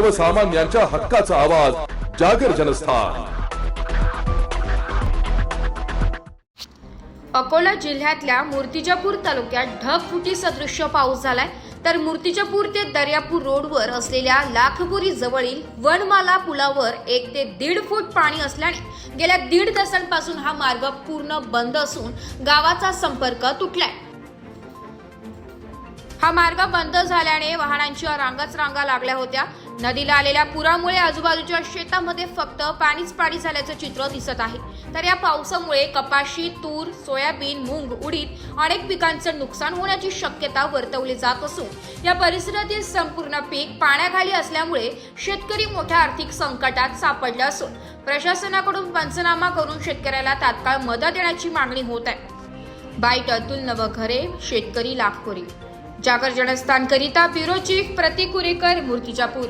सर्वसामान्यांच्या हक्काचा आवाज जागर जनस्थान. अकोला जिल्ह्यातल्या मूर्तिजापूर तालुक्यात ढगफुटी सदृश्य पाऊस झालाय. तर मूर्तिजापूर ते दर्यापूर रोडवर असलेल्या लाखपुरी जवळील वनमाला पुलावर एक ते दीड फूट पाणी असल्याने गेल्या दीड तासांपासून हा मार्ग पूर्ण बंद असून गावाचा संपर्क तुटलाय. हा मार्ग बंद झाल्याने वाहनांच्या रांगाच रांगा लागल्या होत्या. नदीला आलेल्या पुरामुळे आजूबाजूच्या शेतामध्ये फक्त पाणीच पाणी झाल्याचं चित्र दिसत आहे. तर या पावसामुळे कपाशी तूर सोयाबीन मूग उडीद अनेक पिकांचं नुकसान होण्याची शक्यता वर्तवली जात असून या परिसरातील संपूर्ण पीक पाण्याखाली असल्यामुळे शेतकरी मोठ्या आर्थिक संकटात सापडले असून प्रशासनाकडून पंचनामा करून शेतकऱ्याला तात्काळ मदत देण्याची मागणी होत आहे. बाईट अतुल नवघरे शेतकरी लाखपुरी जागर जनस्थानकरिता ब्युरो चीफ प्रतिकुरेकर मूर्तिजापूर.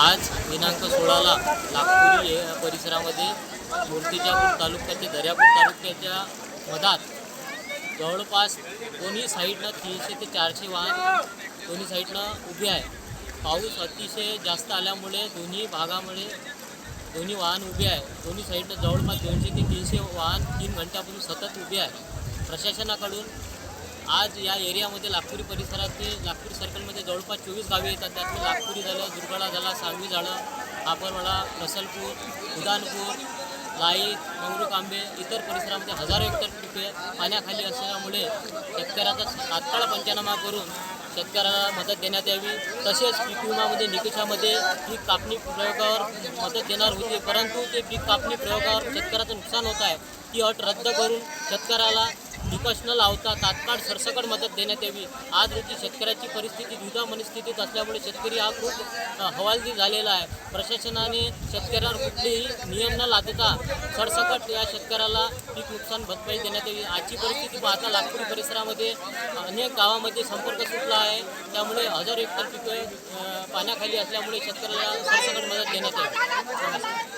आज दिनांक सोळाला नागपुरी परिसरामध्ये मूर्तिजापूर तालुक्याचे दर्यापूर तालुक्याच्या मधात जवळपास दोन्ही साईडनं तीनशे ते चारशे वाहन दोन्ही साईडनं उभे आहे. पाऊस अतिशय जास्त आल्यामुळे दोन्ही भागामुळे दोन्ही वाहन उभे आहे. दोन्ही साईडनं जवळपास दोनशे ते तीनशे वाहन तीन घंट्यापासून सतत उभे आहे. प्रशासनाकडून आज या एरियामध्ये नागपुरी परिसरातील नागपूर सर्कलमध्ये जवळपास चोवीस गावे येतात. त्यातून नागपुरी झालं दुर्गाळा झाला सांगवी झालं कापरवाडा रसलपूर उदानपूर लाईत मंगरू कांबे इतर परिसरामध्ये हजारो हेक्टर पिके पाण्याखाली असल्यामुळे शेतकऱ्याचा तात्काळ पंचनामा करून शेतकऱ्याला मदत देण्यात यावी. तसेच पीक विमामध्ये निकषामध्ये पीक कापणी प्रयोगावर मदत देणार होती. परंतु ते पीक कापणी प्रयोगावर शेतकऱ्याचं नुकसान होत आहे. ती अट रद्द करून शेतकऱ्याला निकष न लावता तात्काळ सरसकट मदत देण्यात यावी. आज रोजी शेतकऱ्याची परिस्थिती दुधा मनस्थितीत असल्यामुळे शेतकरी हा खूप हवालदी झालेला आहे. प्रशासनाने शेतकऱ्यावर कुठलेही नियम न लादता सरसकट या शेतकऱ्याला पीक नुकसान भरपाई देण्यात यावी. आजची परिस्थिती पाहता लागपूर परिसरामध्ये अनेक गावामध्ये संपर्क सुटला आहे. त्यामुळे हजार हेक्टर पिकं पाण्याखाली असल्यामुळे शेतकऱ्याला सरसकट मदत देण्यात यावी.